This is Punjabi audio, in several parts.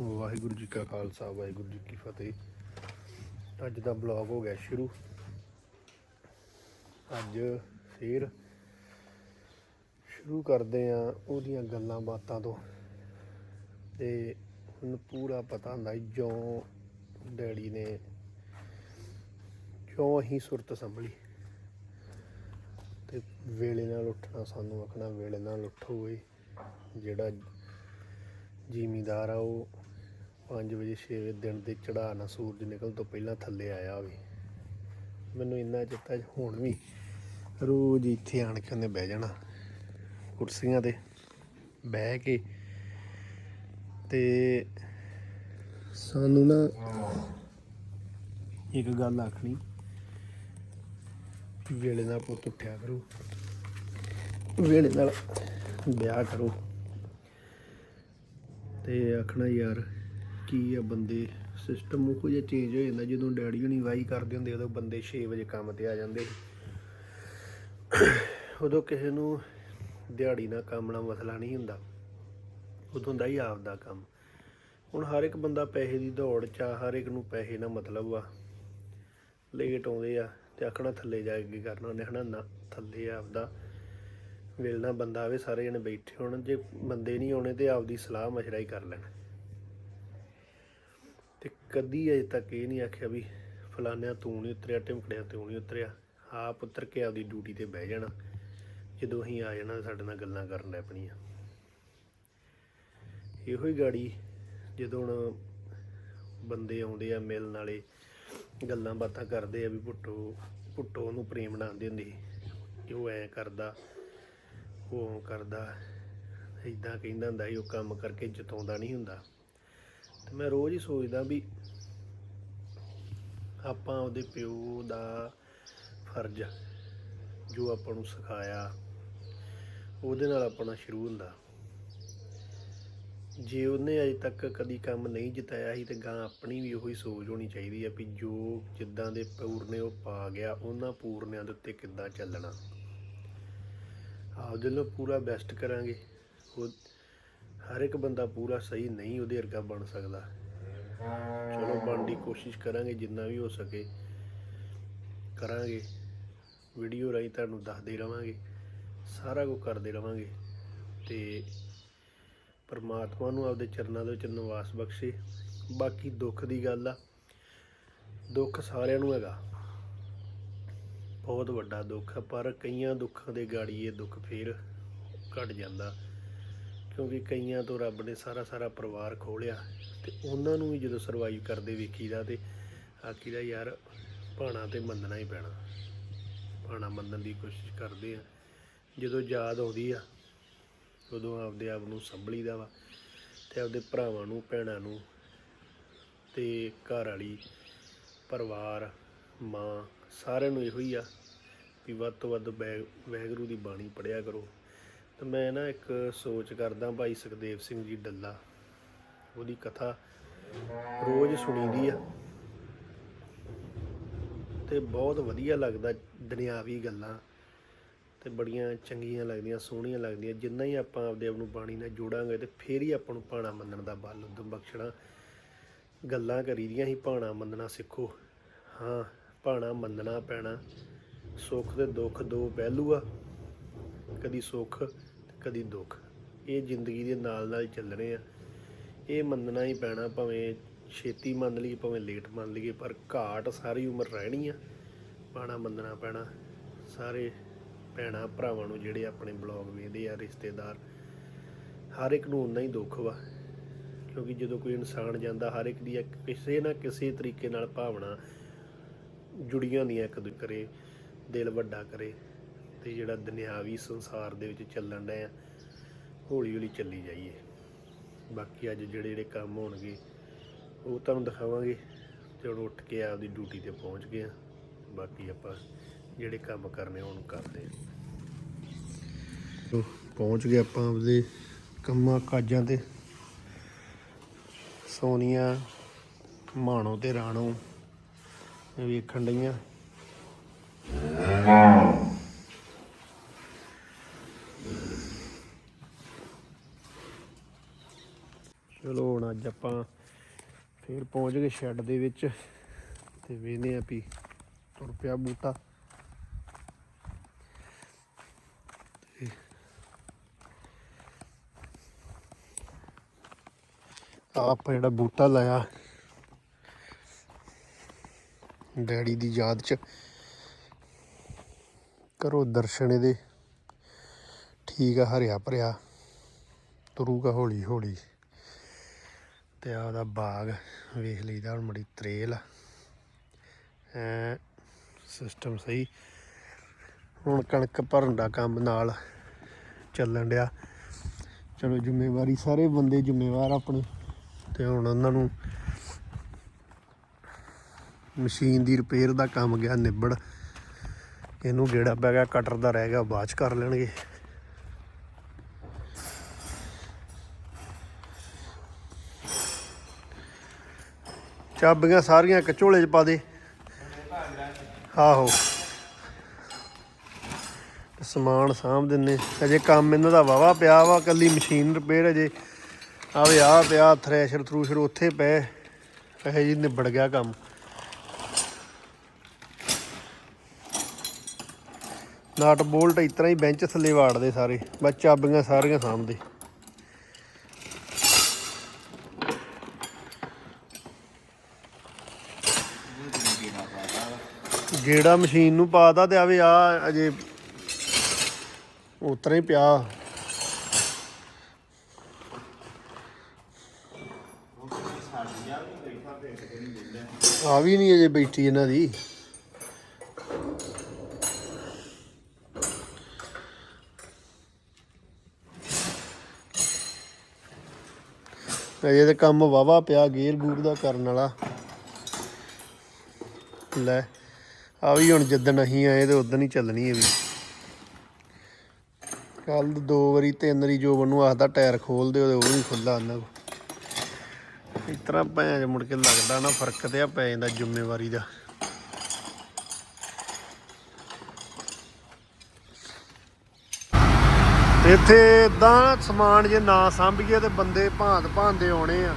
ਵਾਹਿਗੁਰੂ ਜੀ ਕਾ ਖਾਲਸਾ, ਵਾਹਿਗੁਰੂ ਜੀ ਕੀ ਫਤਿਹ। ਅੱਜ ਦਾ ਬਲੌਗ ਹੋ ਗਿਆ ਸ਼ੁਰੂ। ਅੱਜ ਫੇਰ ਸ਼ੁਰੂ ਕਰਦੇ ਆ ਉਹਦੀਆਂ ਗੱਲਾਂ ਬਾਤਾਂ ਤੋਂ। ਤੇ ਹੁਣ ਪੂਰਾ ਪਤਾ ਹੁੰਦਾ ਸੀ ਡੈਡੀ ਨੇ ਕਿਉਂ ਅਸੀਂ ਸੁਰਤ ਸੰਭਲੀ। ਤੇ ਵੇਲੇ ਨਾਲ ਉੱਠਣਾ, ਸਾਨੂੰ ਆਖਣਾ, ਵੇਲੇ ਨਾਲ ਉੱਠੋ ਓਏ। ਜਿਹੜਾ ਜ਼ਿਮੀਦਾਰ ਆ ਉਹ 5 ਵਜੇ 6 ਵਜੇ ਦਿਨ ਦੇ ਚੜਾ ਨਾ ਸੂਰਜ ਨਿਕਲ ਤੋਂ ਪਹਿਲਾਂ ਥੱਲੇ ਆਇਆ ਹੋਵੇ ਮੈਨੂੰ ਇੰਨਾ ਚਿੱਤਾ ਹੁਣ ਵੀ ਰੋਜ਼ ਇੱਥੇ ਆਣ ਕੇ ਉਹਨੇ ਬਹਿ ਜਾਣਾ ਕੁਰਸੀਆਂ ਤੇ, ਬਹਿ ਕੇ। ਤੇ ਸਾਨੂੰ ਨਾ ਇੱਕ ਗੱਲ ਆਖਣੀ, ਵੇਲੇ ਨਾਲ ਪੁੱਤ ਉੱਠਿਆ ਕਰੋ, ਵੇਲੇ ਨਾਲ ਵਿਆਹ ਕਰੋ। ਤੇ ਆਖਣਾ ਯਾਰ ਕੀ ਆ ਬੰਦੇ? ਸਿਸਟਮ ਉਹ ਜਿਹਾ ਚੇਂਜ ਹੋ ਜਾਂਦਾ, ਜਦੋਂ ਡੈਡੀ ਹੁਣੀ ਵਾਈ ਕਰਦੇ ਹੁੰਦੇ, ਉਦੋਂ ਬੰਦੇ 6 ਵਜੇ ਕੰਮ ਤੇ ਆ ਜਾਂਦੇ ਉਦੋਂ ਕਿਸੇ ਨੂੰ ਦਿਹਾੜੀ ਨਾਲ ਕੰਮ ਨਾਲ ਮਸਲਾ ਨਹੀਂ ਹੁੰਦਾ। ਉਦੋਂ ਦਾ ਹੀ ਆਪਦਾ ਕੰਮ। ਹੁਣ ਹਰ ਇੱਕ ਬੰਦਾ ਪੈਸੇ ਦੀ ਦੌੜ ਚ ਆ, ਹਰ ਇੱਕ ਨੂੰ ਪੈਸੇ ਨਾਲ ਮਤਲਬ ਆ। ਲੇਟ ਆਉਂਦੇ ਆ ਤੇ ਆਖਣਾ ਥੱਲੇ ਜਾ ਕੇ ਕੀ ਕਰਨਾ ਉਹਨੇ, ਹਨਾ? ਨਾ, ਥੱਲੇ ਆਪਦਾ ਵੇਲਣਾ ਬੰਦਾ ਆਵੇ, ਸਾਰੇ ਜਣੇ ਬੈਠੇ ਹੋਣ। ਜੇ ਬੰਦੇ ਨਹੀਂ ਆਉਣੇ ਤੇ ਆਪਦੀ ਸਲਾਹ ਮਸ਼ਰਾ ਹੀ ਕਰ ਲੈਣ। ਕਦੀ ਅਜੇ ਤੱਕ ਇਹ ਨਹੀਂ ਆਖਿਆ ਵੀ ਫਲਾਨਿਆਂ ਤੂੰ ਨਹੀਂ ਉਤਰਿਆ ਟਿਮਕੜਿਆ ਤੂੰ ਨਹੀਂ ਉਤਰਿਆ। ਆਪ ਉਤਰ ਕੇ ਆਪਦੀ ਡਿਊਟੀ ਤੇ ਬਹਿ ਜਾਣਾ, ਜਦੋਂ ਅਸੀਂ ਆ ਜਾਣਾ, ਸਾਡੇ ਨਾਲ ਗੱਲਾਂ ਕਰਨ ਲੱਗ ਪਣੀਆਂ ਇਹੋ ਹੀ ਗਾੜੀ ਜਦੋਂ ਹੁਣ ਬੰਦੇ ਆਉਂਦੇ ਆ, ਮਿਲਣ ਵਾਲੇ ਗੱਲਾਂ ਬਾਤਾਂ ਕਰਦੇ ਆ ਵੀ ਭੁੱਟੋ ਭੁੱਟੋ ਉਹਨੂੰ ਪ੍ਰੇਮ ਨਾਲ ਆਂਦੇ ਹੁੰਦੇ ਸੀ। ਕਿ ਉਹ ਐ ਕਰਦਾ, ਉਹ ਕਰਦਾ ਇਦਾਂ ਕਹਿੰਦਾ ਹੁੰਦਾ ਸੀ, ਉਹ ਕੰਮ ਕਰਕੇ ਜਿਤਾਉਂਦਾ ਨਹੀਂ ਹੁੰਦਾ। ਤੇ ਮੈਂ ਰੋਜ਼ ਹੀ ਸੋਚਦਾ ਵੀ ਆਪਾਂ ਉਹਦੇ ਪਿਓ ਦਾ ਫਰਜ਼ ਜੋ ਆਪਾਂ ਨੂੰ ਸਿਖਾਇਆ, ਉਹਦੇ ਨਾਲ ਆਪਣਾ ਸ਼ੁਰੂ ਹੁੰਦਾ। ਜੇ ਉਹਨੇ ਅਜੇ ਤੱਕ ਕਦੀ ਕੰਮ ਨਹੀਂ ਜਿਤਾਇਆ ਸੀ, ਤੇ ਗਾਂ ਆਪਣੀ ਵੀ ਉਹੀ ਸੋਚ ਹੋਣੀ ਚਾਹੀਦੀ ਹੈ ਵੀ ਜੋ ਜਿੱਦਾਂ ਦੇ ਪੂਰਨੇ ਉਹ ਪਾ ਗਿਆ, ਉਹਨਾਂ ਪੂਰਨਿਆਂ ਦੇ ਉੱਤੇ ਕਿੱਦਾਂ ਚੱਲਣਾ। ਆਪਦੇ ਨਾਲ ਪੂਰਾ ਬੈਸਟ ਕਰਾਂਗੇ। ਉਹ ਹਰ ਇੱਕ ਬੰਦਾ ਪੂਰਾ ਸਹੀ ਨਹੀਂ ਉਹਦੇ ਵਰਗਾ ਬਣ ਸਕਦਾ। ਚਲੋ ਬਣਨ ਦੀ ਕੋਸ਼ਿਸ਼ ਕਰਾਂਗੇ, ਜਿੰਨਾ ਵੀ ਹੋ ਸਕੇ ਕਰਾਂਗੇ। ਵੀਡੀਓ ਰਾਹੀਂ ਤੁਹਾਨੂੰ ਦੱਸਦੇ ਰਵਾਂਗੇ, ਸਾਰਾ ਕੁਝ ਕਰਦੇ ਰਵਾਂਗੇ। ਤੇ ਪਰਮਾਤਮਾ ਨੂੰ ਆਪਦੇ ਚਰਨਾਂ ਦੇ ਵਿੱਚ ਨਿਵਾਸ ਬਖਸ਼ੇ। ਬਾਕੀ ਦੁੱਖ ਦੀ ਗੱਲ ਆ, ਦੁੱਖ ਸਾਰਿਆਂ ਨੂੰ ਹੈਗਾ। ਬਹੁਤ ਵੱਡਾ ਦੁੱਖ ਆ, ਪਰ ਕਈਆਂ ਦੁੱਖਾਂ ਦੇ ਗਾੜੀਏ ਦੁੱਖ ਫੇਰ ਘਟ ਜਾਂਦਾ। ਕਿਉਂਕਿ ਕਈਆਂ ਤੋਂ ਰੱਬ ਨੇ ਸਾਰਾ ਸਾਰਾ ਪਰਿਵਾਰ ਖੋਲਿਆ ਤੇ ਉਹਨਾਂ ਨੂੰ ਵੀ ਜਦੋਂ ਸਰਵਾਈਵ ਕਰਦੇ ਵੇਖੀਦਾ ਤੇ ਆਖੀਦਾ ਯਾਰ ਭਾਣਾ ਤੇ ਮੰਨਣਾ ਹੀ ਪੈਣਾ। ਭਾਣਾ ਮੰਨਣ ਦੀ ਕੋਸ਼ਿਸ਼ ਕਰਦੇ ਆ। ਜਦੋਂ ਯਾਦ ਆਉਂਦੀ ਆ, ਉਦੋਂ ਆਪਦੇ ਆਪ ਨੂੰ ਸੰਭਲੀਦਾ ਵਾ ਤੇ ਆਪਦੇ ਭਰਾਵਾਂ ਨੂੰ, ਭੈਣਾਂ ਨੂੰ ਤੇ ਘਰ ਵਾਲੀ, ਪਰਿਵਾਰ, ਮਾਂ ਸਾਰਿਆਂ ਨੂੰ ਇਹੋ ਹੀ ਆ ਵੀ ਵੱਧ ਤੋਂ ਵੱਧ ਬੈ- ਵਾਹਿਗੁਰੂ ਦੀ ਬਾਣੀ ਪੜਿਆ ਕਰੋ। ਤੇ ਮੈਂ ਨਾ ਇੱਕ ਸੋਚ ਕਰਦਾ ਭਾਈ ਸੁਖਦੇਵ ਸਿੰਘ ਜੀ ਡੱਲਾ। ਉਹਦੀ ਕਥਾ ਰੋਜ਼ ਸੁਣੀਦੀ ਆ। ਤੇ ਬਹੁਤ ਵਧੀਆ ਲੱਗਦਾ ਦੁਨਿਆਵੀ ਗੱਲਾਂ। ਤੇ ਬੜੀਆਂ ਚੰਗੀਆਂ ਲੱਗਦੀਆਂ, ਸੋਹਣੀਆਂ ਲੱਗਦੀਆਂ। ਜਿੰਨਾ ਹੀ ਆਪਾਂ ਆਪਦੇ ਆਪ ਨੂੰ ਬਾਣੀ ਨਾਲ ਜੋੜਾਂਗੇ ਤੇ ਫੇਰ ਹੀ ਆਪਾਂ ਨੂੰ ਪਾਣਾ ਮੰਨਣ ਦਾ ਬਲ, ਉਦਮ ਬਖਸ਼ਣਾ। ਗੱਲਾਂ ਕਰੀਦੀਆਂ ਹੀ ਪਾਣਾ ਮੰਨਣਾ ਸਿੱਖੋ। ਹਾਂ ਪਾਣਾ ਮੰਨਣਾ ਪੈਣਾ। ਸੁੱਖ ਤੇ ਦੁੱਖ ਦੋ ਪਹਿਲੂ ਆ। ਕਦੀ ਸੁੱਖ ਤੇ ਕਦੀ ਦੁੱਖ। ਇਹ ਜ਼ਿੰਦਗੀ ਦੇ ਨਾਲ ਨਾਲ ਚੱਲਣੇ ਆ। ਇਹ ਮੰਨਣਾ ਹੀ ਪੈਣਾ ਭਾਵੇਂ ਛੇਤੀ ਮੰਨ ਲਈਏ, ਭਾਵੇਂ ਲੇਟ ਮੰਨ ਲਈਏ, ਪਰ ਘਾਟ ਸਾਰੀ ਉਮਰ ਰਹਿਣੀ ਆ। ਪਾਣਾ ਮੰਨਣਾ ਪੈਣਾ। ਸਾਰੇ ਭੈਣਾਂ ਭਰਾਵਾਂ ਨੂੰ ਜਿਹੜੇ ਆਪਣੇ ਬਲੌਗ ਵੇਖਦੇ ਆ, ਰਿਸ਼ਤੇਦਾਰ, ਹਰ ਇੱਕ ਨੂੰ ਉਨਾ ਹੀ ਦੁੱਖ ਵਾ। ਕਿਉਂਕਿ ਜਦੋਂ ਕੋਈ ਇਨਸਾਨ ਜਾਂਦਾ, ਹਰ ਇੱਕ ਦੀ ਇੱਕ ਕਿਸੇ ਨਾ ਕਿਸੇ ਤਰੀਕੇ ਨਾਲ ਭਾਵਨਾ ਜੁੜੀਆਂ ਹੁੰਦੀਆਂ ਇੱਕ ਦੂਜੇ ਕਰੇ, ਦਿਲ ਵੱਡਾ ਕਰੇ ਤੇ ਜਿਹੜਾ ਦੁਨਿਆਵੀ ਸੰਸਾਰ ਦੇ ਵਿੱਚ ਚੱਲਣ ਡਿਆ ਹੌਲੀ ਹੌਲੀ ਚੱਲੀ ਜਾਈਏ। ਬਾਕੀ ਅੱਜ ਜਿਹੜੇ ਜਿਹੜੇ ਕੰਮ ਹੋਣਗੇ, ਉਹ ਤੁਹਾਨੂੰ ਦਿਖਾਵਾਂਗੇ ਤੇ ਉੱਠ ਕੇ ਆਪਦੀ ਡਿਊਟੀ ਤੇ ਪਹੁੰਚ ਗਏ ਆ। ਬਾਕੀ ਆਪਾਂ ਜਿਹੜੇ ਕੰਮ ਕਰਨੇ ਉਹਨੂੰ ਕਰਦੇ ਆ। ਪਹੁੰਚ ਗਏ ਆਪਾਂ ਆਪਦੇ ਕੰਮਾਂ ਕਾਜਾਂ ਤੇ। ਸੋਨੀਆ, ਮਾਣੋ ਤੇ ਰਾਣੋ ਵੇਖਣ ਡਈਆਂ। ਚਲੋ ਹੁਣ ਅੱਜ ਆਪਾਂ ਫੇਰ ਪਹੁੰਚ ਗਏ ਸ਼ੈੱਡ ਦੇ ਵਿੱਚ ਤੇ ਵੇਖਦੇ ਆ ਵੀ ਤੁਰ ਪਿਆ ਬੂਟਾ। ਆਹ ਆਪਾਂ ਜਿਹੜਾ ਬੂਟਾ ਲਾਇਆ ਡੈਡੀ ਦੀ ਯਾਦ ਚ ਕਰੋ ਦਰਸ਼ਨ ਇਹਦੇ, ਠੀਕ ਆ, ਹਰਿਆ ਭਰਿਆ, ਤੁਰੂਗਾ ਹੌਲੀ ਹੌਲੀ ਤੇ ਆ ਉਹਦਾ ਬਾਗ ਵੇਖ ਲਈਦਾ, ਹੁਣ ਮੜੀ ਤਰੇਲ ਆ। ਐ ਸਿਸਟਮ ਸਹੀ। ਹੁਣ ਕਣਕ ਭਰਨ ਦਾ ਕੰਮ ਨਾਲ ਚੱਲਣ ਡਿਆ। ਚਲੋ ਜ਼ਿੰਮੇਵਾਰੀ ਸਾਰੇ ਬੰਦੇ ਜ਼ਿੰਮੇਵਾਰ ਆਪਣੇ, ਤੇ ਹੁਣ ਉਹਨਾਂ ਨੂੰ ਮਸ਼ੀਨ ਦੀ ਰਿਪੇਅਰ ਦਾ ਕੰਮ ਗਿਆ, ਨਿਬੜ। ਇਹਨੂੰ ਗੇੜਾ ਪੈ ਗਿਆ ਕਟਰ ਦਾ ਰਹਿ ਗਿਆ, ਬਾਅਦ ਚ ਕਰ ਲੈਣਗੇ। ਚਾਬੀਆਂ ਸਾਰੀਆਂ ਇੱਕ ਝੋਲੇ 'ਚ ਪਾ ਦੇ। ਆਹੋ। ਸਮਾਨ ਸਾਂਭ ਦਿੰਨੇ ਅਜੇ ਕੰਮ ਇਹਨਾਂ ਦਾ ਵਾਵਾ ਪਿਆ ਵਾ ਕੱਲੀ ਮਸ਼ੀਨ ਰਿਪੇਅਰ ਅਜੇ। ਆਵੇ, ਆ ਪਿਆ ਥ੍ਰੈਸ਼ਰ ਥਰੂਸ਼ਰ ਉੱਥੇ ਪਏ। ਇਹ ਜੀ ਨਿਬੜ ਗਿਆ ਕੰਮ। ਨਾਟ ਬੋਲਟ ਇਸ ਤਰ੍ਹਾਂ ਹੀ ਬੈਂਚ ਥੱਲੇ ਵਾੜਦੇ ਸਾਰੇ, ਬਸ ਚਾਬੀਆਂ ਸਾਰੀਆਂ ਸਾਂਭਦੇ। ਗੇੜਾ ਮਸ਼ੀਨ ਨੂੰ ਪਾਦਾ ਤੇ ਆਵੇ, ਆ ਅਜੇ ਉਤਰਾ ਹੀ ਪਿਆ। ਆ ਵੀ ਨਹੀਂ ਅਜੇ ਬੈਠੀ ਇਹਨਾਂ ਦੀ। ਅਜੇ ਤੇ ਕੰਮ ਵਾਵਾ ਪਿਆ ਗੇਰ ਗੂਰ ਦਾ ਕਰਨ ਵਾਲਾ। ਲੈ। ਆ ਵੀ ਹੁਣ ਜਿੱਦਣ ਅਸੀਂ ਆਏ ਤੇ ਉਦੋਂ ਹੀ ਚੱਲਣੀ ਇਹ ਵੀ। ਕੱਲ ਦੋ ਵਾਰੀ ਤਿੰਨ ਵਾਰੀ ਜੋਬਨ ਨੂੰ ਆਖਦਾ ਟਾਇਰ ਖੋਲ ਦਿਓ ਤੇ ਉਹ ਨਹੀਂ ਖੁੱਲਾ ਉਹਨਾਂ ਕੋ ਇਸ ਤਰ੍ਹਾਂ ਭੈਣ ਮੁੜ ਕੇ ਲੱਗਦਾ ਨਾ, ਫ਼ਰਕ ਤੇ ਆ ਪੈ ਜਾਂਦਾ ਜ਼ਿੰਮੇਵਾਰੀ ਦਾ। ਤੇ ਇੱਥੇ ਇਦਾਂ ਸਮਾਨ ਜੇ ਨਾ ਸਾਂਭੀਏ ਤੇ ਬੰਦੇ ਭਾਂਤ ਭਾਂਦੇ ਆਉਣੇ ਆ।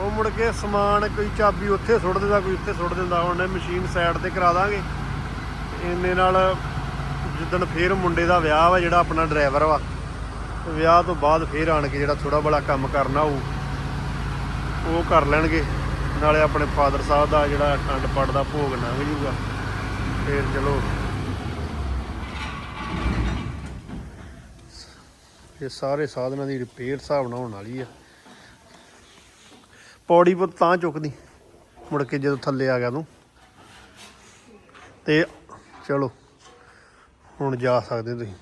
ਉਹ ਮੁੜ ਕੇ ਸਮਾਨ ਕੋਈ ਚਾਬੀ ਉੱਥੇ ਸੁੱਟ ਦਿੰਦਾ, ਕੋਈ ਉੱਥੇ ਸੁੱਟ ਦਿੰਦਾ। ਹੁਣ ਮਸ਼ੀਨ ਸਾਈਡ ਤੇ ਕਰਾ ਦਾਂਗੇ। ਇੰਨੇ ਨਾਲ ਜਿੱਦਣ ਫੇਰ ਮੁੰਡੇ ਦਾ ਵਿਆਹ ਵਾ, ਜਿਹੜਾ ਆਪਣਾ ਡਰਾਈਵਰ ਵਾ ਵਿਆਹ ਤੋਂ ਬਾਅਦ ਫੇਰ ਆਣ ਕੇ ਜਿਹੜਾ ਥੋੜਾ ਬੜਾ ਕੰਮ ਕਰਨਾ ਹੋਊ, ਉਹ ਕਰ ਲੈਣਗੇ। ਨਾਲੇ ਆਪਣੇ ਫਾਦਰ ਸਾਹਿਬ ਦਾ ਜਿਹੜਾ ਅਖੰਡ ਪਾਠ ਦਾ ਭੋਗ ਲੰਘ ਜੂਗਾ। ਫੇਰ ਚਲੋ। ਇਹ ਸਾਰੇ ਸਾਧਨਾਂ ਦੀ ਰਿਪੇਅਰ ਹਿਸਾਬ ਨਾਲ ਹੋਣ ਵਾਲੀ ਆ। ਪੌੜੀ ਪੁੱਤ ਤਾਂ ਚੁੱਕਦੀ। ਮੁੜ ਕੇ ਜਦੋਂ ਥੱਲੇ ਆ ਗਿਆ ਤੂੰ। ਤੇ ਚਲੋ, ਹੁਣ ਜਾ ਸਕਦੇ ਤੁਸੀਂ।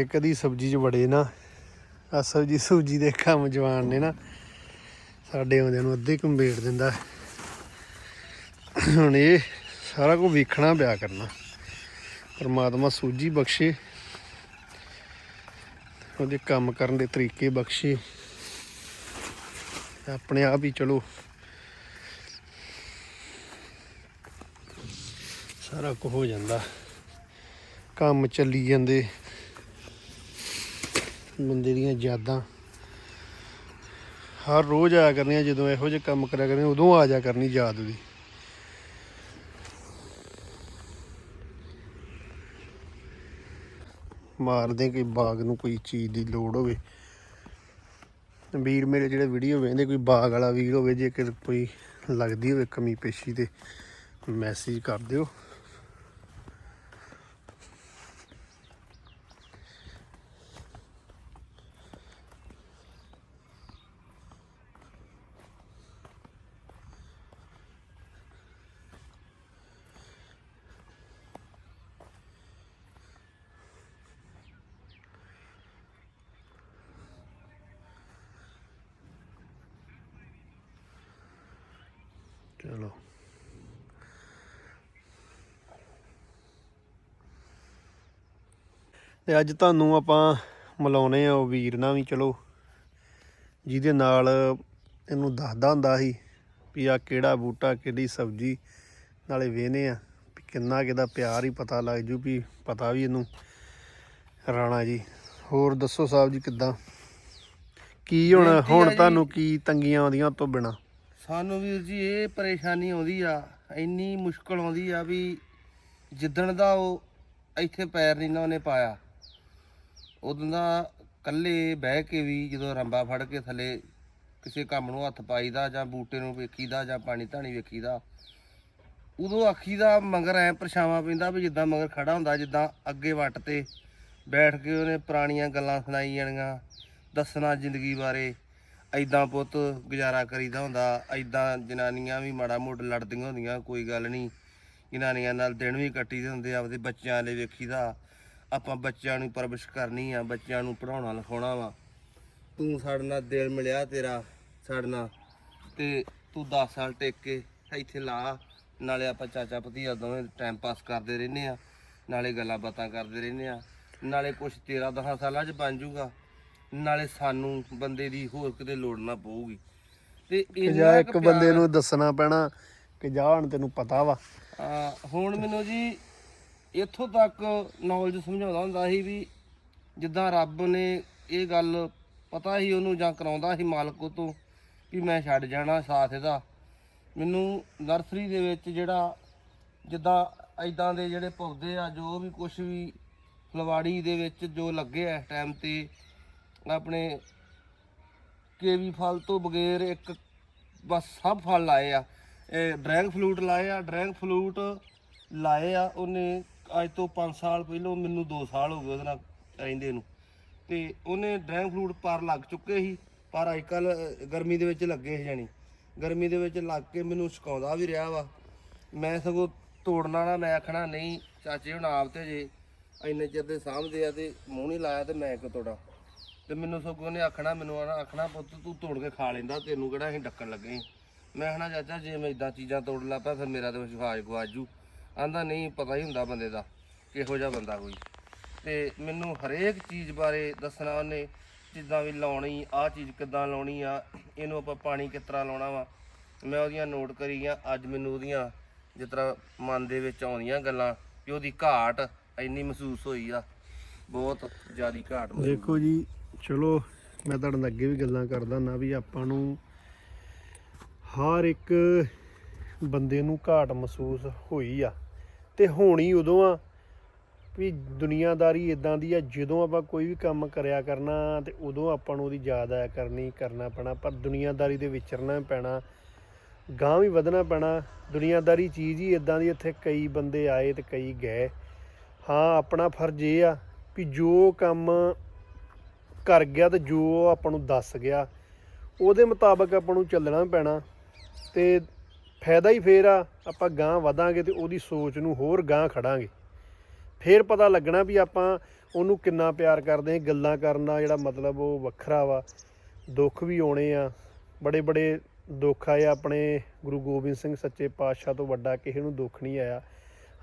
ਇਹ ਕਦੀ ਸਬਜ਼ੀ 'ਚ ਵੜੇ ਨਾ। ਆ ਸਬਜ਼ੀ ਸੂਜੀ ਦੇ ਕੰਮ ਜਵਾਨ ਨੇ ਨਾ। ਸਾਡੇ ਆਉਂਦਿਆਂ ਨੂੰ ਅੱਧੇ ਕੰਬੇੜ ਦਿੰਦਾ। ਹੁਣ ਇਹ ਸਾਰਾ ਕੁਝ ਵੇਖਣਾ ਪਿਆ ਕਰਨਾ। ਪਰਮਾਤਮਾ ਸੂਝੀ ਬਖਸ਼ੇ। ਉਹਦੇ ਕੰਮ ਕਰਨ ਦੇ ਤਰੀਕੇ ਬਖਸ਼ੇ। ਆਪਣੇ ਆਪ ਹੀ ਚਲੋ। ਸਾਰਾ ਕੁਝ ਹੋ ਜਾਂਦਾ। ਕੰਮ ਚੱਲੀ ਜਾਂਦੇ। ਬੰਦੇ ਦੀਆਂ ਯਾਦਾਂ। ਹਰ ਰੋਜ਼ ਆਇਆ ਕਰਨੀਆਂ, ਜਦੋਂ ਇਹੋ ਜਿਹੇ ਕੰਮ ਕਰਿਆ ਕਰਨੇ ਉਦੋਂ ਆ ਜਾ ਕਰਨੀ ਯਾਦ ਉਹਦੀ ਮਾਰਦੇ ਕੋਈ ਬਾਗ ਨੂੰ ਕੋਈ ਚੀਜ਼ ਦੀ ਲੋੜ ਹੋਵੇ। ਵੀਰ ਮੇਰੇ ਜਿਹੜੇ ਵੀਡੀਓ ਵੇਖਦੇ, ਕੋਈ ਬਾਗ ਵਾਲਾ ਵੀਰ ਹੋਵੇ, ਜੇ ਕੋਈ ਲੱਗਦੀ ਹੋਵੇ ਕਮੀ ਪੇਸ਼ੀ ਤੇ ਮੈਸੇਜ ਕਰ ਦਿਓ। ਚਲੋ। ਤੇ ਅੱਜ ਤੁਹਾਨੂੰ ਆਪਾਂ ਮਿਲਾਉਣੇ ਆ ਉਹ ਵੀਰ ਨਾਲ ਵੀ ਚਲੋ। ਜਿਹਦੇ ਨਾਲ ਇਹਨੂੰ ਦੱਸਦਾ ਹੁੰਦਾ ਸੀ ਵੀ ਆ ਕਿਹੜਾ ਬੂਟਾ ਕਿਹੜੀ ਸਬਜ਼ੀ ਨਾਲੇ ਵੇਨੇ ਆ ਵੀ ਕਿੰਨਾ ਕਿਦਾ ਪਿਆਰ ਹੀ ਪਤਾ ਲੱਗ ਜੂ ਵੀ ਪਤਾ ਵੀ ਇਹਨੂੰ ਰਾਣਾ ਜੀ। ਹੋਰ ਦੱਸੋ ਸਾਹਿਬ ਜੀ ਕਿੱਦਾਂ? ਕੀ ਹੁਣ ਹੁਣ। ਤੁਹਾਨੂੰ ਕੀ ਤੰਗੀਆਂ ਆਉਂਦੀਆਂ ਤੋਂ ਬਿਨਾ? ਸਾਨੂੰ ਵੀਰ ਜੀ, ਇਹ ਪਰੇਸ਼ਾਨੀ ਆਉਂਦੀ ਆ, ਇੰਨੀ ਮੁਸ਼ਕਲ ਆਉਂਦੀ ਆ ਵੀ ਜਿੱਦਣ ਦਾ ਉਹ ਇੱਥੇ ਪੈਰ ਨਹੀਂ ਨਾ ਉਹਨੇ ਪਾਇਆ, ਉਦੋਂ ਦਾ ਕੱਲੇ ਬਹਿ ਕੇ ਵੀ ਜਦੋਂ ਰੰਬਾ ਫੜ ਕੇ ਥੱਲੇ ਕਿਸੇ ਕੰਮ ਨੂੰ ਹੱਥ ਪਾਈਦਾ ਜਾਂ ਬੂਟੇ ਨੂੰ ਵੇਖੀਦਾ ਜਾਂ ਪਾਣੀ ਧਾਣੀ ਵੇਖੀਦਾ, ਉਦੋਂ ਆਖੀ ਦਾ ਮਗਰ ਐ ਪਰਛਾਵਾਂ ਪੈਂਦਾ ਵੀ ਜਿੱਦਾਂ ਮਗਰ ਖੜਾ ਹੁੰਦਾ, ਜਿੱਦਾਂ ਅੱਗੇ ਵੱਟ ਤੇ ਬੈਠ ਕੇ ਉਹਨੇ ਪੁਰਾਣੀਆਂ ਗੱਲਾਂ ਸੁਣਾਈ ਜਾਣੀਆਂ, ਦੱਸਣਾ ਜ਼ਿੰਦਗੀ ਬਾਰੇ। ਐਦਾਂ ਪੁੱਤ ਗੁਜ਼ਾਰਾ ਕਰੀਦਾ ਹੁੰਦਾ ਐਦਾਂ ਜਨਾਨੀਆਂ ਵੀ ਮਾੜਾ ਮੋੜ ਲੜਦੀਆਂ ਹੁੰਦੀਆਂ, ਕੋਈ ਗੱਲ ਨਹੀਂ ਜਨਾਨੀਆਂ ਨਾਲ ਦਿਨ ਵੀ ਕੱਟੀ ਦੇ ਹੁੰਦੇ ਆਪਦੇ ਬੱਚਿਆਂ ਲਈ ਵੇਖੀਦਾ। ਆਪਾਂ ਬੱਚਿਆਂ ਨੂੰ ਪਰਵਿਸ਼ ਕਰਨੀ ਆ, ਬੱਚਿਆਂ ਨੂੰ ਪੜਾਉਣਾ ਲਿਖਾਉਣਾ ਵਾ। ਤੂੰ ਸਾਡੇ ਨਾਲ ਦਿਲ ਮਿਲਿਆ ਤੇਰਾ, ਸਾਡੇ ਨਾਲ। ਤੇ ਤੂੰ 10 ਸਾਲ ਟਿਕ ਕੇ ਇੱਥੇ ਲਾ, ਨਾਲੇ ਆਪਾਂ ਚਾਚਾ ਭਤੀਜਾ ਦੋਵੇਂ ਟਾਈਮ ਪਾਸ ਕਰਦੇ ਰਹਿੰਦੇ ਆ। ਨਾਲੇ ਗੱਲਾਂ ਬਾਤਾਂ ਕਰਦੇ ਰਹਿੰਦੇ ਆ। ਨਾਲੇ ਕੁਛ ਤੇਰਾ 10 ਸਾਲਾਂ 'ਚ ਬਣ ਜਾਊਗਾ ਨਾਲੇ ਸਾਨੂੰ ਬੰਦੇ ਦੀ ਹੋਰ ਕਿਤੇ ਲੋੜ ਨਾ ਪਊਗੀ। ਤੇ ਜਾਂ ਇੰਨਾ ਇੱਕ ਕੁ ਬੰਦੇ ਨੂੰ ਦੱਸਣਾ ਪੈਣਾ ਕਿ ਜਾ ਹੁਣ ਤੈਨੂੰ ਪਤਾ ਵਾ। ਹੁਣ ਮੈਨੂੰ ਜੀ ਇੱਥੋਂ ਤੱਕ ਨੌਲੇਜ ਸਮਝਾਉਂਦਾ ਹੁੰਦਾ ਸੀ ਵੀ ਜਿੱਦਾਂ ਰੱਬ ਨੇ ਇਹ ਗੱਲ ਪਤਾ ਸੀ ਉਹਨੂੰ ਜਾਂ ਕਰਾਉਂਦਾ ਸੀ ਮਾਲਕ ਉਹ ਤੋਂ ਵੀ ਮੈਂ ਛੱਡ ਜਾਣਾ ਸਾਥ ਇਹਦਾ। ਮੈਨੂੰ ਨਰਸਰੀ ਦੇ ਵਿੱਚ ਜਿਹੜਾ ਜਿੱਦਾਂ ਐਦਾਂ ਦੇ ਜਿਹੜੇ ਪੌਦੇ ਆ ਜੋ ਵੀ ਕੁਝ ਵੀ ਫਲਵਾੜੀ ਦੇ ਵਿੱਚ ਜੋ ਲੱਗੇ ਆ ਇਸ ਟਾਈਮ ਤੇ ਆਪਣੇ ਕੇਵੀ ਫਲ ਤੋਂ ਬਗੈਰ ਇੱਕ ਬਸ ਸਭ ਫਲ ਲਾਏ ਆ। ਇਹ ਡਰੈਗ ਫਲੂਟ ਲਾਏ ਆ, ਡਰੈਗ ਫਲੂਟ ਲਾਏ ਆ। ਉਹਨੇ ਅੱਜ ਤੋਂ 5 ਸਾਲ ਪਹਿਲਾਂ, ਮੈਨੂੰ 2 ਸਾਲ ਹੋ ਗਏ ਉਹਦੇ ਨਾਲ ਰਹਿੰਦੇ ਨੂੰ। ਤੇ ਉਹਨੇ ਡਰੈਗ ਫਲੂਟ ਪਰ ਲੱਗ ਚੁੱਕੇ ਸੀ, ਪਰ ਅੱਜ ਕੱਲ ਗਰਮੀ ਦੇ ਵਿੱਚ ਲੱਗੇ ਜਾਣੀ। ਗਰਮੀ ਦੇ ਵਿੱਚ ਲੱਗ ਕੇ ਮੈਨੂੰ ਸੁਕਾਉਂਦਾ ਵੀ ਰਿਹਾ ਵਾ। ਮੈਂ ਸਗੋਂ ਤੋੜਨਾ ਨਾ, ਮੈਂ ਆਖਣਾ, ਨਹੀਂ, ਚਾਚੇ ਹੁਣ ਆਪ ਤੇ ਜੇ ਇੰਨੇ ਚਿਰ ਦੇ ਸਾਹਮਣੇ ਆ ਤੇ ਮੂੰਹ ਨਹੀਂ ਲਾਇਆ ਤੇ ਮੈਂ ਕਿ ਤੋੜਾ? ਤੇ ਮੈਨੂੰ ਸਗੋਂ ਨੇ ਆਖਣਾ, ਮੈਨੂੰ ਆਣਾ ਆਖਣਾ, ਪੁੱਤ, ਤੂੰ ਤੋੜ ਕੇ ਖਾ ਲੈਂਦਾ, ਤੈਨੂੰ ਕਿਹੜਾ ਅਸੀਂ ਡੱਕਣ ਲੱਗੇ ਸੀ। ਮੈਂ ਆਖਣਾ, ਚਾਚਾ, ਜੇ ਮੈਂ ਇਦਾਂ ਚੀਜ਼ਾਂ ਤੋੜ ਲਾ ਪਿਆ, ਫਿਰ ਮੇਰਾ ਤਾਂ ਵਿਸ਼ਵਾਸ ਗਵਾਜੂ। ਆਂਦਾ, ਨਹੀਂ, ਪਤਾ ਹੀ ਹੁੰਦਾ ਬੰਦੇ ਦਾ, ਕਿਹੋ ਜਿਹਾ ਬੰਦਾ ਕੋਈ। ਤੇ ਮੈਨੂੰ ਹਰੇਕ ਚੀਜ਼ ਬਾਰੇ ਦੱਸਣਾ ਉਹਨੇ, ਜਿੱਦਾਂ ਵੀ ਲਾਉਣੀ, ਆਹ ਚੀਜ਼ ਕਿੱਦਾਂ ਲਾਉਣੀ ਆ, ਇਹਨੂੰ ਆਪਾਂ ਪਾਣੀ ਕਿਸ ਤਰ੍ਹਾਂ ਲਾਉਣਾ ਵਾ। ਮੈਂ ਉਹਦੀਆਂ ਨੋਟ ਕਰੀਆਂ, ਅੱਜ ਮੈਨੂੰ ਉਹਦੀਆਂ ਜਿਸ ਤਰ੍ਹਾਂ ਮਨ ਦੇ ਵਿੱਚ ਆਉਂਦੀਆਂ ਗੱਲਾਂ, ਵੀ ਉਹਦੀ ਘਾਟ ਇੰਨੀ ਮਹਿਸੂਸ ਹੋਈ ਆ, ਬਹੁਤ ਜ਼ਿਆਦਾ ਘਾਟ ਮਹਿਸੂਸ ਦੇਖੋ ਜੀ ਚਲੋ, ਮੈਂ ਤੁਹਾਡੇ ਨਾਲ ਅੱਗੇ ਵੀ ਗੱਲਾਂ ਕਰਦਾ ਨਾ ਵੀ ਆਪਾਂ ਨੂੰ ਹਰ ਇੱਕ ਬੰਦੇ ਨੂੰ ਘਾਟ ਮਹਿਸੂਸ ਹੋਈ ਆ। ਤੇ ਹੋਣੀ ਉਦੋਂ ਆ ਵੀ ਦੁਨੀਆਦਾਰੀ ਇਦਾਂ ਦੀ ਆ, ਜਦੋਂ ਆਪਾਂ ਕੋਈ ਵੀ ਕੰਮ ਕਰਿਆ ਕਰਨਾ ਤੇ ਉਦੋਂ ਆਪਾਂ ਨੂੰ ਉਹਦੀ ਯਾਦ ਆਇਆ ਕਰਨੀ, ਕਰਨਾ ਪੈਣਾ। ਪਰ ਦੁਨੀਆਦਾਰੀ ਦੇ ਵਿਚਰਨਾ ਪੈਣਾ ਗਾਂ ਵੀ ਵਧਣਾ ਪੈਣਾ। ਦੁਨੀਆਦਾਰੀ ਚੀਜ਼ ਹੀ ਇਦਾਂ ਦੀ ਇੱਥੇ ਕਈ ਬੰਦੇ ਆਏ ਤੇ ਕਈ ਗਏ। ਹਾਂ, ਆਪਣਾ ਫਰਜ਼ ਇਹ ਆ ਵੀ ਜੋ ਕੰਮ ਕਰ ਗਿਆ ਤੇ ਜੋ ਆਪਾਂ ਨੂੰ ਦੱਸ ਗਿਆ, ਉਹਦੇ ਮੁਤਾਬਕ ਆਪਾਂ ਨੂੰ ਚੱਲਣਾ ਪੈਣਾ ਤੇ ਫਾਇਦਾ ਹੀ ਫੇਰ ਆ, ਆਪਾਂ ਗਾਂ ਵਧਾਂਗੇ ਤੇ ਉਹਦੀ ਸੋਚ ਨੂੰ ਹੋਰ ਗਾਂ ਖੜਾਂਗੇ। ਫੇਰ ਪਤਾ ਲੱਗਣਾ ਵੀ ਆਪਾਂ ਉਹਨੂੰ ਕਿੰਨਾ ਪਿਆਰ ਕਰਦੇ ਹਾਂ, ਗੱਲਾਂ ਕਰਨਾ ਜਿਹੜਾ ਮਤਲਬ ਉਹ ਵੱਖਰਾ ਵਾ, ਦੁੱਖ ਵੀ ਆਉਣੇ ਆ, ਬੜੇ ਬੜੇ ਦੁੱਖ ਆਏ ਆਪਣੇ ਗੁਰੂ ਗੋਬਿੰਦ ਸਿੰਘ ਸੱਚੇ ਪਾਤਸ਼ਾਹ ਤੋਂ ਵੱਡਾ ਕਿਸੇ ਨੂੰ ਦੁੱਖ ਨਹੀਂ ਆਇਆ।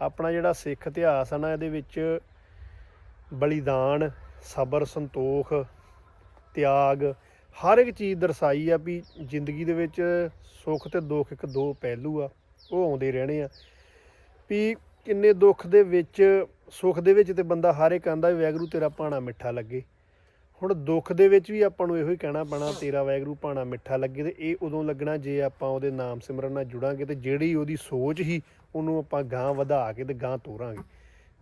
ਆਪਣਾ ਜਿਹੜਾ ਸਿੱਖ ਇਤਿਹਾਸ ਆ ਨਾ, ਇਹਦੇ ਵਿੱਚ ਬਲੀਦਾਨ ਸਬਰ, ਸੰਤੋਖ, ਤਿਆਗ, ਹਰ ਇੱਕ ਚੀਜ਼ ਦਰਸਾਈ ਆ ਵੀ ਜ਼ਿੰਦਗੀ ਦੇ ਵਿੱਚ ਸੁੱਖ ਤੇ ਦੁੱਖ ਇੱਕ ਦੋ ਪਹਿਲੂ ਆ, ਉਹ ਆਉਂਦੇ ਰਹਿਣੇ ਆ। ਵੀ ਕਿੰਨੇ ਦੁੱਖ ਦੇ ਵਿੱਚ, ਸੁੱਖ ਦੇ ਵਿੱਚ ਤੇ ਬੰਦਾ ਹਰ ਇੱਕ ਆਂਦਾ ਵੀ ਵੈਗਰੂ ਤੇਰਾ ਭਾਣਾ ਮਿੱਠਾ ਲੱਗੇ। ਹੁਣ ਦੁੱਖ ਦੇ ਵਿੱਚ ਵੀ ਆਪਾਂ ਨੂੰ ਇਹੋ ਹੀ ਕਹਿਣਾ ਪੈਣਾ, ਤੇਰਾ ਵੈਗਰੂ ਭਾਣਾ ਮਿੱਠਾ ਲੱਗੇ ਤੇ ਇਹ ਉਦੋਂ ਲੱਗਣਾ ਜੇ ਆਪਾਂ ਉਹਦੇ ਨਾਮ ਸਿਮਰਨ ਨਾਲ ਜੁੜਾਂਗੇ ਤੇ ਜਿਹੜੀ ਉਹਦੀ ਸੋਚ ਹੀ ਉਹਨੂੰ ਆਪਾਂ ਗਾਂ ਵਧਾ ਕੇ ਤੇ ਗਾਂ ਤੋਰਾਂਗੇ।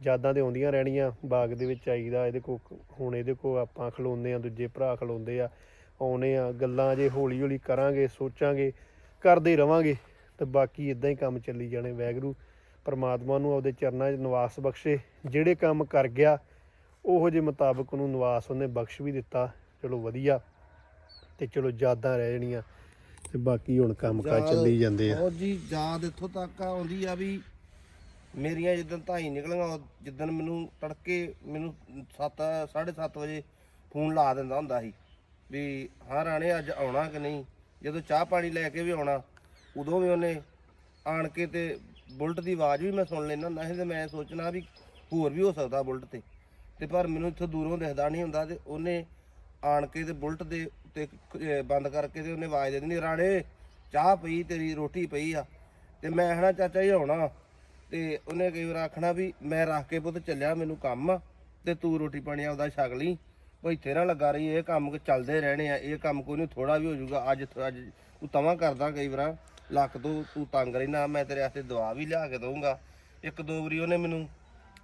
ਯਾਦਾਂ ਤੇ ਆਉਂਦੀਆਂ ਰਹਿਣੀਆਂ ਬਾਗ ਦੇ ਵਿੱਚ ਆਈਦਾ ਇਹਦੇ ਕੋ ਹੁਣ ਇਹਦੇ ਕੋ ਆਪਾਂ ਖਲੋਂਦੇ ਆ ਦੂਜੇ ਭਰਾ ਖਲੋਂਦੇ ਆ ਆਉਨੇ ਆ ਗੱਲਾਂ ਜੇ ਹੌਲੀ ਹੌਲੀ ਕਰਾਂਗੇ ਸੋਚਾਂਗੇ ਕਰਦੇ ਰਵਾਂਗੇ ਤੇ ਬਾਕੀ ਇਦਾਂ ਹੀ ਕੰਮ ਚੱਲੀ ਜਾਣੇ ਵੈਗਰੂ ਪਰਮਾਤਮਾ ਨੂੰ ਆਪਦੇ ਚਰਨਾਂ 'ਚ ਨਿਵਾਸ ਬਖਸ਼ੇ ਜਿਹੜੇ ਕੰਮ ਕਰ ਗਿਆ ਉਹੋ ਜਿਹੇ ਮੁਤਾਬਕ ਉਹਨੂੰ ਨਿਵਾਸ ਉਹਨੇ ਬਖਸ਼ ਵੀ ਦਿੱਤਾ ਚਲੋ ਵਧੀਆ ਤੇ ਚਲੋ ਯਾਦਾਂ ਰਹਿ ਜਾਣੀਆਂ ਤੇ ਬਾਕੀ ਹੁਣ ਕੰਮ ਕਾਜ ਚੱਲੀ ਜਾਂਦੇ ਆ। ਬਹੁਤ ਜੀ ਯਾਦ ਇੱਥੋਂ ਤੱਕ ਆਉਂਦੀ ਆ ਵੀ ਮੇਰੀਆਂ ਜਿੱਦਣ ਧਾਈ ਨਿਕਲੀਆਂ, ਉਹ ਜਿੱਦਣ ਮੈਨੂੰ ਤੜਕੇ ਮੈਨੂੰ 7 7:30 ਵਜੇ ਫੋਨ ਲਾ ਦਿੰਦਾ ਹੁੰਦਾ ਸੀ ਵੀ ਹਾਂ ਰਾਣੇ, ਅੱਜ ਆਉਣਾ ਕਿ ਨਹੀਂ? ਜਦੋਂ ਚਾਹ ਪਾਣੀ ਲੈ ਕੇ ਵੀ ਆਉਣਾ, ਉਦੋਂ ਵੀ ਉਹਨੇ ਆਣ ਕੇ ਤੇ ਬੁਲਟ ਦੀ ਆਵਾਜ਼ ਵੀ ਮੈਂ ਸੁਣ ਲੈਣਾ ਹੁੰਦਾ ਸੀ ਤੇ ਮੈਂ ਸੋਚਣਾ ਵੀ ਹੋਰ ਵੀ ਹੋ ਸਕਦਾ ਬੁਲਟ ਤੇ। ਤੇ ਪਰ ਮੈਨੂੰ ਇੱਥੋਂ ਦੂਰੋਂ ਦਿਖਦਾ ਨਹੀਂ ਹੁੰਦਾ ਤੇ ਉਹਨੇ ਆਣ ਕੇ ਤੇ ਬੁਲਟ ਦੇ ਉੱਤੇ ਬੰਦ ਕਰਕੇ ਤੇ ਉਹਨੇ ਆਵਾਜ਼ ਦੇ ਦਿੰਦੀ, ਰਾਣੇ, ਚਾਹ ਪਈ, ਤੇਰੀ ਰੋਟੀ ਪਈ ਆ। ਤੇ ਮੈਂ ਹਣਾ ਚਾਚਾ ਜੀ ਆਉਣਾ। ਤੇ ਉਹਨੇ ਕਈ ਵਾਰ ਆਖਣਾ ਵੀ ਮੈਂ ਰੱਖ ਕੇ ਪੁੱਤ ਚੱਲਿਆ, ਮੈਨੂੰ ਕੰਮ ਆ ਤੇ ਤੂੰ ਰੋਟੀ ਪਾਣੀ ਆਪਦਾ ਛਕ ਲਈ। ਉਹ ਇੱਥੇ ਨਾ ਲੱਗਾ ਰਹੀ, ਇਹ ਕੰਮ ਚੱਲਦੇ ਰਹਿਣੇ ਆ, ਇਹ ਕੰਮ ਕੋਈ ਨਹੀਂ ਥੋੜਾ ਵੀ ਹੋ ਜਾਊਗਾ। ਅੱਜ ਅੱਜ ਤੂੰ ਤਵਾਂ ਕਰਦਾ ਕਈ ਵਾਰ ਲੱਕ ਤੋਂ, ਤੂੰ ਤੰਗ ਰਹਿਣਾ, ਮੈਂ ਤੇਰੇ ਵਾਸਤੇ ਦਵਾ ਵੀ ਲਿਆ ਕੇ ਦਊਂਗਾ। ਇੱਕ ਦੋ ਵਾਰੀ ਉਹਨੇ ਮੈਨੂੰ,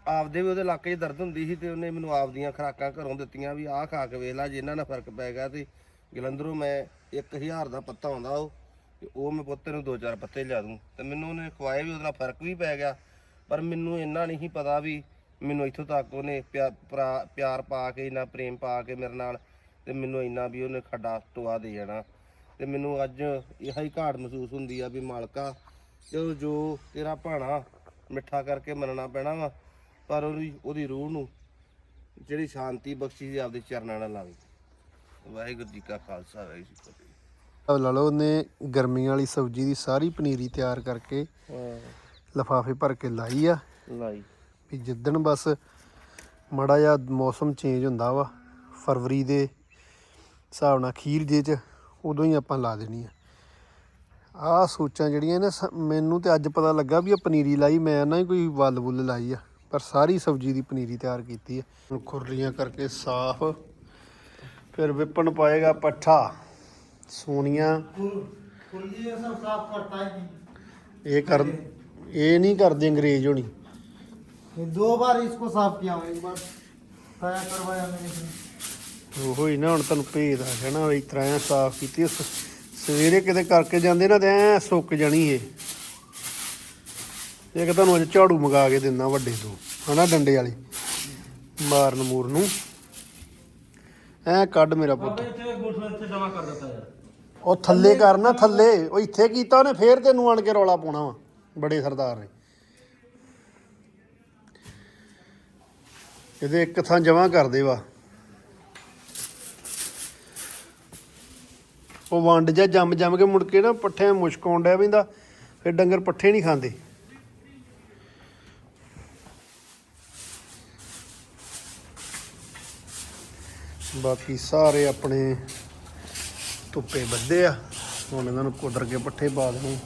ਆਪਦੇ ਵੀ ਉਹਦੇ ਇਲਾਕੇ 'ਚ ਦਰਦ ਹੁੰਦੀ ਸੀ ਤੇ ਉਹਨੇ ਮੈਨੂੰ ਆਪਦੀਆਂ ਖੁਰਾਕਾਂ ਘਰੋਂ ਦਿੱਤੀਆਂ ਵੀ ਆਹ ਖਾ ਕੇ ਵੇਖ ਲੈ, ਜੇ ਇਹਨਾਂ ਨਾਲ ਫ਼ਰਕ ਪੈ ਗਿਆ ਤੇ ਜਲੰਧਰੋਂ ਮੈਂ 1000 ਦਾ ਪੱਤਾ ਆਉਂਦਾ ਉਹ ਤੇ ਉਹ ਮੈਂ ਪੁੱਤ ਨੂੰ ਦੋ ਚਾਰ ਪੱਤੇ ਲਿਆ ਦੂੰ। ਤੇ ਮੈਨੂੰ ਉਹਨੇ ਖਵਾਏ ਵੀ, ਉਹਦੇ ਨਾਲ ਫ਼ਰਕ ਵੀ ਪੈ ਗਿਆ। ਪਰ ਮੈਨੂੰ ਇੰਨਾ ਨਹੀਂ ਪਤਾ ਵੀ ਮੈਨੂੰ ਇੱਥੋਂ ਤੱਕ ਉਹਨੇ ਪਿਆ- ਭਰਾ- ਪਿਆਰ ਪਾ ਕੇ, ਇੰਨਾ ਪ੍ਰੇਮ ਪਾ ਕੇ ਮੇਰੇ ਨਾਲ, ਤੇ ਮੈਨੂੰ ਇੰਨਾ ਵੀ ਉਹਨੇ ਖੱਡਾ ਟੋਆ ਦੇ ਜਾਣਾ। ਤੇ ਮੈਨੂੰ ਅੱਜ ਇਹ ਹੀ ਘਾਟ ਮਹਿਸੂਸ ਹੁੰਦੀ ਆ ਵੀ ਮਾਲਕਾ, ਜੋ ਜੋ ਤੇਰਾ ਭਾਣਾ ਮਿੱਠਾ ਕਰਕੇ ਮੰਨਣਾ ਪੈਣਾ ਵਾ, ਪਰ ਉਹਦੀ ਉਹਦੀ ਰੂਹ ਨੂੰ ਜਿਹੜੀ ਸ਼ਾਂਤੀ ਬਖਸ਼ੀ ਸੀ, ਆਪਦੇ ਚਰਨਾਂ ਨਾਲ ਲਾਵੇ। ਵਾਹਿਗੁਰੂ ਜੀ ਕਾ ਖਾਲਸਾ, ਵਾਹਿਗੁਰੂ ਜੀ ਕੀ ਫਤਿਹ। ਲਾ ਲਓ ਉਹਨੇ ਗਰਮੀਆਂ ਵਾਲੀ ਸਬਜ਼ੀ ਦੀ ਸਾਰੀ ਪਨੀਰੀ ਤਿਆਰ ਕਰਕੇ ਲਫਾਫੇ ਭਰ ਕੇ ਲਾਈ ਆ। ਲਾਈ। ਵੀ ਜਿੱਦਣ ਬਸ ਮੜਾ ਜਿਹਾ ਮੌਸਮ ਚੇਂਜ ਹੁੰਦਾ ਵਾ ਫਰਵਰੀ ਦੇ ਹਿਸਾਬ ਨਾਲ ਖੀਰ ਜੇ ਚ ਉਦੋਂ ਹੀ ਆਪਾਂ ਲਾ ਦੇਣੀ ਆ। ਆਹ ਸੋਚਾਂ ਜਿਹੜੀਆਂ ਨੇ ਮੈਨੂੰ ਤੇ ਅੱਜ ਪਤਾ ਲੱਗਾ ਵੀ ਇਹ ਪਨੀਰੀ ਲਾਈ ਮੈਂ ਨਾ ਹੀ ਕੋਈ ਵੱਲ ਵੁੱਲ ਲਾਈ ਆ ਪਰ ਸਾਰੀ ਸਬਜ਼ੀ ਦੀ ਪਨੀਰੀ ਤਿਆਰ ਕੀਤੀ ਆ। ਖੁਰਲੀਆਂ ਕਰਕੇ ਸਾਫ਼ ਫਿਰ ਵਿਪਣ ਪਾਏਗਾ ਪੱਠਾ। ਸੋਨੀਆਂ खुली ये सब साफ करता है नहीं ਇਹ ਕਰ ਇਹ ਨਹੀਂ ਕਰਦੇ ਅੰਗਰੇਜ਼ ਹੋਣੀ ये दो बार इसको साफ किया हूँ एक बार तया करवाया मैंने इसने ਉਹੋ ਹੀ ਨਾ ਹੁਣ ਤੁਹਾਨੂੰ ਭੇਦ ਆ ਗਿਆ ਨਾ ਇਸ ਤਰ੍ਹਾਂ ਐਂ ਸਾਫ਼ ਕੀਤੀ ਆ। ਸ- ਸਵੇਰੇ ਕਿਤੇ ਕਰਕੇ ਜਾਂਦੇ ਨਾ ਤੇ ਐ ਸੁੱਕ ਜਾਣੀ ਇਹ ਇੱਕ ਤੁਹਾਨੂੰ ਅੱਜ ਝਾੜੂ ਮੰਗਾ ਕੇ ਦਿੰਦਾ ਵੱਡੇ ਤੋਂ ਹਨਾ ਡੰਡੇ ਵਾਲੀ ਮਾਰਨ ਮੂਰ ਨੂੰ ਐ ਕੱਢ ਮੇਰਾ ਪੁੱਤ जमा कर देता है ਉਹ ਥੱਲੇ ਕਰਨਾ ਥੱਲੇ। ਉਹ ਇੱਥੇ ਕੀਤਾ ਉਹਨੇ ਫੇਰ ਤੈਨੂੰ ਆਣ ਕੇ ਰੌਲਾ ਪਾਉਣਾ ਵਾ ਬੜੇ ਸਰਦਾਰ ਨੇ। ਇਹਦੇ ਇੱਕ ਥਾਂ ਜਮਾ ਕਰਦੇ ਵਾ। ਉਹ ਵੰਡ ਜਾ ਜੰਮ ਜੰਮ ਕੇ ਮੁੜ ਕੇ ਨਾ ਪੱਠਿਆਂ ਮੁਸ਼ਕ ਆਉਣ ਡਿਆ ਪੈਂਦਾ ਫਿਰ ਡੰਗਰ ਪੱਠੇ ਨਹੀਂ ਖਾਂਦੇ। ਬਾਕੀ ਸਾਰੇ ਆਪਣੇ ਧੁੱਪੇ ਬੱਧੇ ਆ। ਹੁਣ ਇਹਨਾਂ ਨੂੰ ਕੁਦਰ ਕੇ ਪੱਠੇ ਪਾ ਦੇਣੇ।